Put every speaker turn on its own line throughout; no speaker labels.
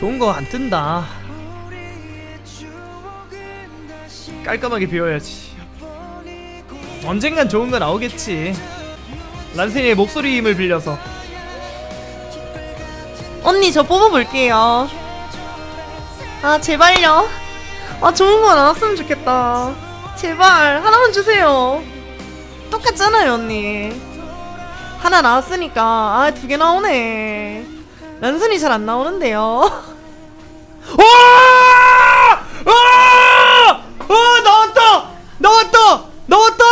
좋은 거 안 뜬다. 깔끔하게 비워야지. 언젠간 좋은 거 나오겠지. 란센이의 목소리 힘을 빌려서.
언니 저 뽑아볼게요. 아 제발요. 아 좋은 거 나왔으면 좋겠다. 제발 하나만 주세요. 똑같잖아요 언니. 하나 나왔으니까 아 두 개 나오네. 란순이 잘 안 나오는데요.
와! 아! 아 나왔다! 나왔다! 나왔다!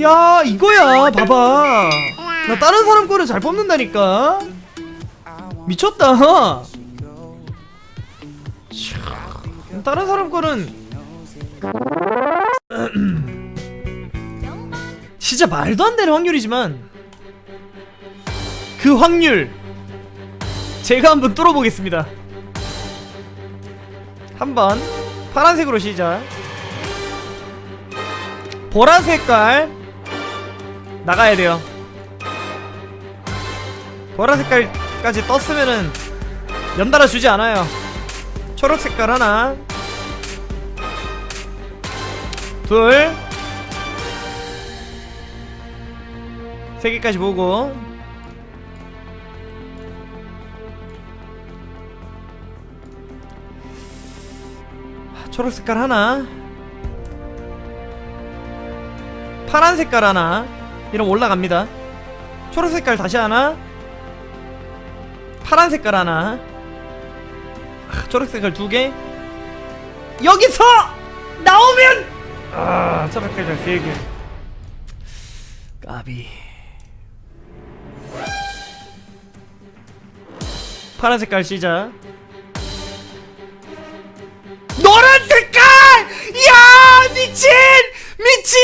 야 이거야 봐봐 나 다른 사람 거를 잘 뽑는다니까 미쳤다 촤, 다른 사람 거는 진짜 말도 안 되는 확률이지만 그 확률 제가 한번 뚫어보겠습니다 한번 파란색으로 시작. 보라 색깔 나가야 돼요. 보라 색깔까지 떴으면은 연달아 주지 않아요. 초록 색깔 하나. 둘. 세 개까지 보고 초록 색깔 하나 파란 색깔 하나 이러면 올라갑니다. 초록 색깔 다시 하나 파란 색깔 하나. 아, 초록 색깔 두개. 여기서 나오면! 아 초록 색깔 세개. 까비. 파란 색깔 시작 미친! 미친!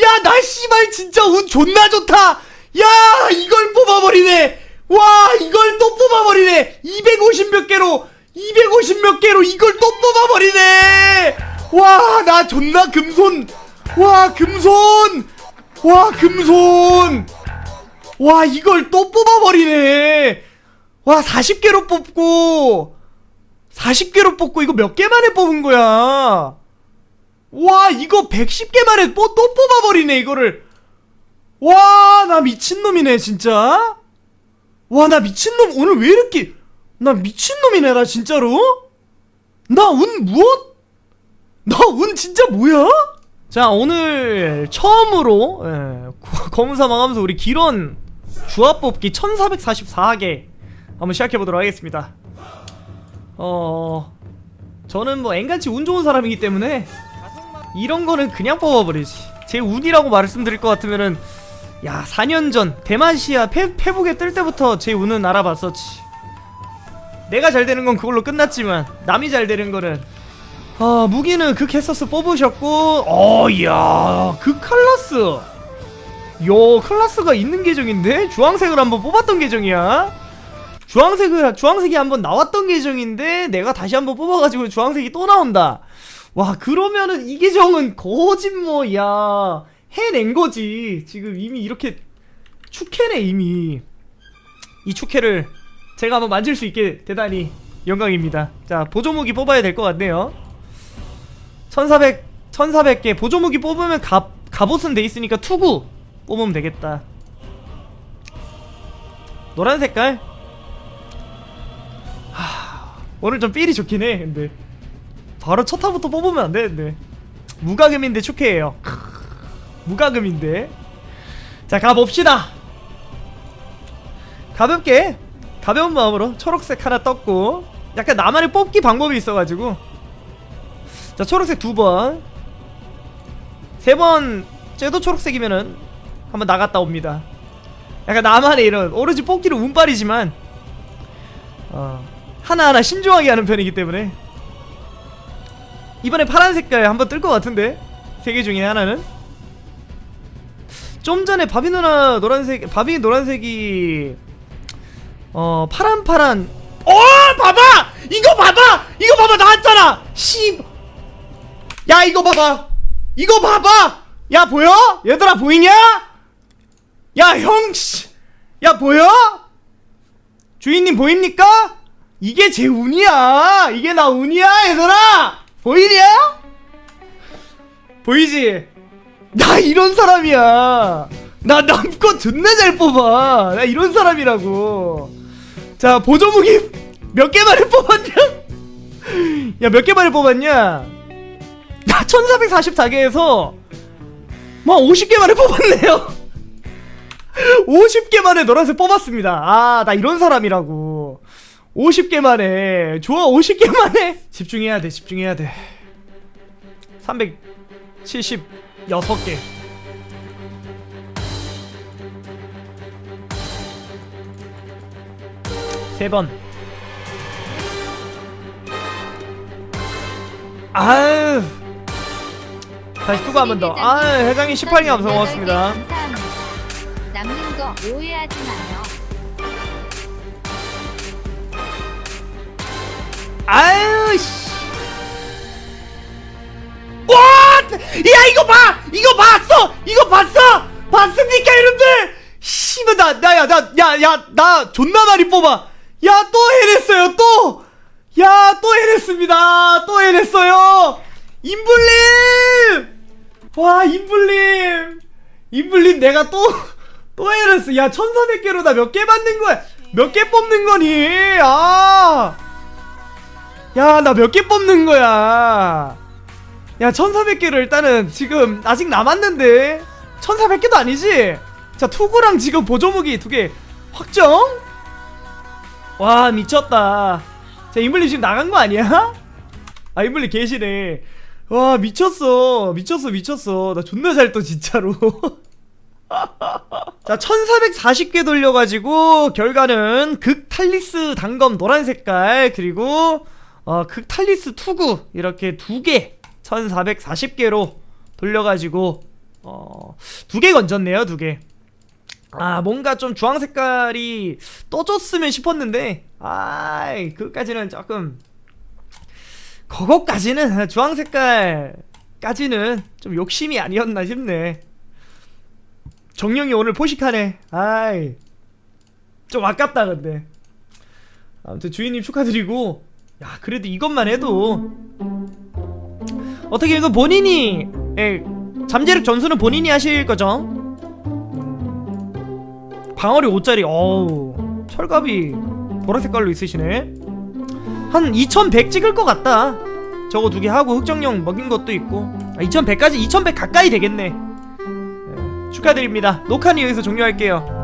야 나 씨발 진짜 운 존나 좋다! 야 이걸 뽑아버리네! 와 이걸 또 뽑아버리네! 250 몇 개로 250 몇 개로 이걸 또 뽑아버리네! 와 나 존나 금손! 와 금손! 와 금손! 와 이걸 또 뽑아버리네! 와 40개로 뽑고 40개로 뽑고 이거 몇 개 만에 뽑은 거야? 와 이거 110개 만에 또, 또 뽑아버리네 이거를 와 나 미친놈이네 진짜 와 나 미친놈 오늘 왜 이렇게 나 미친놈이네 나 진짜로 나 운 무엇? 나 운 진짜 뭐야? 자 오늘 처음으로 예, 고- 검사 망하면서 우리 기론 주합 뽑기 1444개 한번 시작해보도록 하겠습니다 어 저는 뭐 앵간치 운 좋은 사람이기 때문에 이런 거는 그냥 뽑아버리지. 제 운이라고 말씀드릴 것 같으면은 야 4년 전 대마시아 페, 페북에 뜰 때부터 제 운은 알아봤었지. 내가 잘 되는 건 그걸로 끝났지만 남이 잘 되는 거는 아 무기는 그 캐서스 뽑으셨고 어이야 그 클라스. 요 클라스가 있는 계정인데? 주황색을 한번 뽑았던 계정이야? 주황색을 주황색이 한번 나왔던 계정인데? 내가 다시 한번 뽑아가지고 주황색이 또 나온다. 와 그러면은 이 계정은 거짓 뭐야 해낸 거지. 지금 이미 이렇게 축해네 이미. 이 축해를 제가 한번 만질 수 있게 대단히 영광입니다. 자 보조무기 뽑아야 될 것 같네요. 1400 1400개 보조무기 뽑으면 갑 갑옷은 돼 있으니까 투구 뽑으면 되겠다. 노란 색깔 오늘 좀 삘이 좋긴 해 근데 바로 첫 타부터 뽑으면 안 되는데. 무가금인데 축해해요. 무가금인데. 자 가봅시다. 가볍게. 가벼운 마음으로 초록색 하나 떴고 약간 나만의 뽑기 방법이 있어가지고. 자 초록색 두번. 세 번째도 초록색이면은 한번 나갔다 옵니다. 약간 나만의 이런 오로지 뽑기는 운빨이지만 어 하나하나 신중하게 하는 편이기 때문에 이번에 파란 색깔 한번 뜰 것 같은데? 세 개 중에 하나는? 좀 전에 바비 누나 노란색 바비 노란색이 어 파란 파란. 어 봐봐! 이거 봐봐! 이거 봐봐! 나왔잖아! 씨야 이거 봐봐! 이거 봐봐! 야 보여? 얘들아 보이냐? 야형씨야 보여? 주인님 보입니까? 이게 제 운이야. 이게 나 운이야 얘들아 보이냐? 보이지? 나 이런 사람이야 나 남껏 존나 잘 뽑아 나 이런 사람이라고 자 보조무기 몇 개만을 뽑았냐? 야 몇 개만을 뽑았냐? 나 1444개에서 뭐 50개만을 뽑았네요 50개 만에 노란색 뽑았습니다. 아, 나 이런 사람이라고. 50개 만에. 좋아, 50개 만에. 집중해야 돼, 집중해야 돼. 376개. 세 번. 아유. 다시 투구 한번 더. 아, 회장님 18개 감사
고맙습니다. 남는 거 오해하지 마요.
아유 씨. 와! 야 이거 봐! 이거 봤어! 이거 봤어! 봤습니까 여러분들? 씨발 나 나야 나 야 야 나 존나 많이 뽑아. 야 또 해냈어요 또. 야 또 해냈습니다. 또 해냈어요. 인블림! 와 인블림! 인블림 내가 또 또 해냈어. 야 1400개로 나 몇 개 받는 거야? 몇 개 뽑는 거니? 아! 야, 나 몇 개 뽑는 거야? 야, 1400개를 일단은 지금 아직 남았는데. 1400개도 아니지? 자, 투구랑 지금 보조무기 두 개 확정? 와, 미쳤다. 자, 인블리 지금 나간 거 아니야? 아, 인블리 계시네. 와, 미쳤어. 미쳤어, 미쳤어. 나 존나 잘 떠, 진짜로. 자, 1440개 돌려가지고, 결과는 극 탈리스 단검 노란 색깔, 그리고, 어, 극 탈리스 투구, 이렇게 두 개, 1440개로 돌려가지고, 어, 두 개 건졌네요, 두 개. 아, 뭔가 좀 주황 색깔이 떠줬으면 싶었는데, 아이, 그까지는 조금, 그거까지는, 주황 색깔까지는 좀 욕심이 아니었나 싶네. 정령이 오늘 포식하네. 아이. 좀 아깝다, 근데. 아무튼 주인님 축하드리고, 야, 그래도 이것만 해도. 어떻게 이거 본인이, 예, 잠재력 전수는 본인이 하실 거죠? 방어력 5짜리, 어우. 철갑이 보라 색깔로 있으시네. 한 2100 찍을 것 같다. 저거 두 개 하고 흑정령 먹인 것도 있고. 아, 2100까지, 2100 가까이 되겠네. 예, 축하드립니다. 녹화는 여기서 종료할게요.